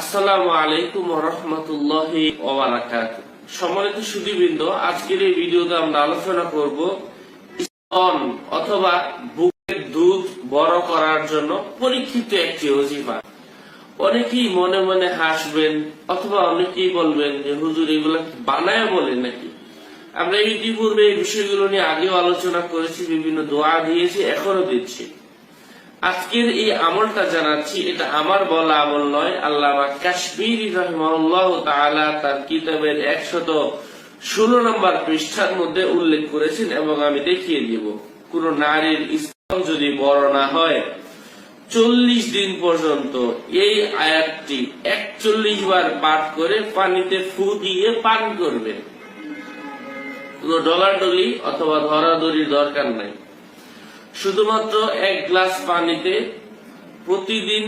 আসসালামু আলাইকুম রহমতুল্লাহি সম্মানিত সুদীবৃন্দ আজকের এই ভিডিওতে আমরা আলোচনা করব স্তন অথবা বুকের দুধ বড় করার জন্য পরীক্ষিত একটি অজিফা অনেকেই মনে মনে হাসবেন অথবা অনেকেই বলবেন যে, হুজুর, এগুলা বানায় বলে নাকি? আমরা ইতিপূর্বে এই বিষয়গুলো নিয়ে আগেও আলোচনা করেছি, বিভিন্ন দোয়া দিয়েছি এখনও দিচ্ছি। আজকের এই আমলটা জানাচ্ছি, এটা আমার বলা আমল নয়, আল্লামা কাশ্মীর তার কিতাবের একশত ষোলো নম্বর পৃষ্ঠার মধ্যে উল্লেখ করেছেন এবং আমি দেখিয়ে দিব। কোন নারীর স্তন যদি বড় না হয়, চল্লিশ দিন পর্যন্ত এই আয়াতটি একচল্লিশ বার পাঠ করে পানিতে ফু দিয়ে পান করবেন কোন ডলাডলি অথবা ধরাধরির দরকার নাই। শুধুমাত্র এক গ্লাস পানিতে প্রতিদিন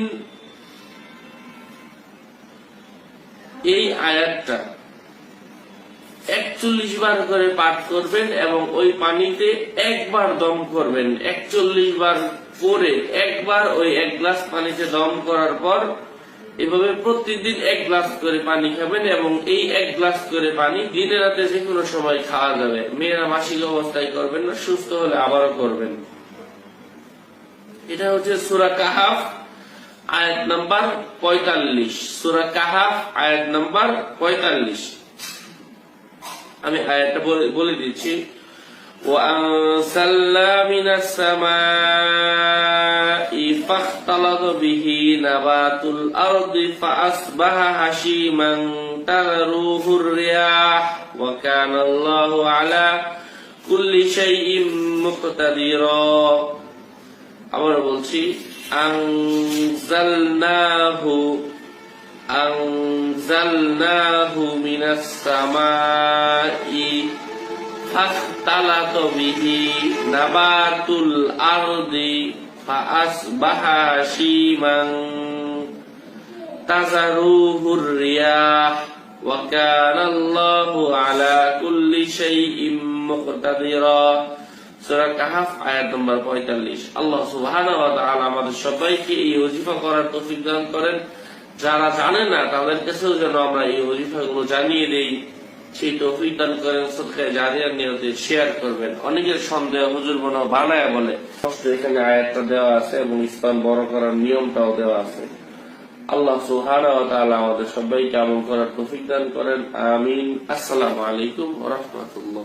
এই আয়াতটা একচল্লিশ বার করে পাঠ করবেন এবং ওই পানিতে একবার দম করবেন। একচল্লিশ বার করে একবার ওই এক গ্লাস পানিতে দম করার পর এভাবে প্রতিদিন এক গ্লাস করে পানি খাবেন এবং এই এক গ্লাস করে পানি দিনে রাতে যে কোনো সময় খাওয়া যাবে। মেয়েরা মাসিক অবস্থায় করবেন না, সুস্থ হলে আবারও করবেন। এটা হচ্ছে সুরা কাহাফ আয়াত নাম্বার পঁয়তাল্লিশ সুরা কাহাফ আয়াত নাম্বার পঁয়তাল্লিশ আমি আয়াতটা বলে- বলে দিচ্ছি وأنزلنا من السماء فاختلط به نبات الأرض فأصبح هشيما تذروه الرياح وكان الله على كل شيء مقتدرا আবার বলছি, আনজালনাহু আনজালনাহু মিনাস সামাই ফাখতালাত বিহি নাবাতুল আরদি, ফাআসবাহা শিমান তাজারুহুর রিয়াহ কানা আল্লাহু আলা কুল্লি শাইইন মুকতাদিরা। সূরা কাহাফ, আয়াত নম্বর 45 আল্লাহ আমাদের সবাইকে এই করার দান করেন। যারা জানে না, তাদের কাছেও যেন আমরা এই ওজিফাগুলো জানিয়ে সেই দান করেন জারিয়ার নিয়তে শেয়ার করবেন। অনেকের সন্দেহ হুজুর মনে বানায় বলে। এখানে আয়াতটা দেওয়া আছে এবং ইসলাম বড় করার নিয়মটাও দেওয়া আছে। আল্লাহ তাআলা আমাদের সবাইকে আমল করার তৌফিক দান করেন। আমিন। আসসালামু আলাইকুম রাহমাতুল্লাহ।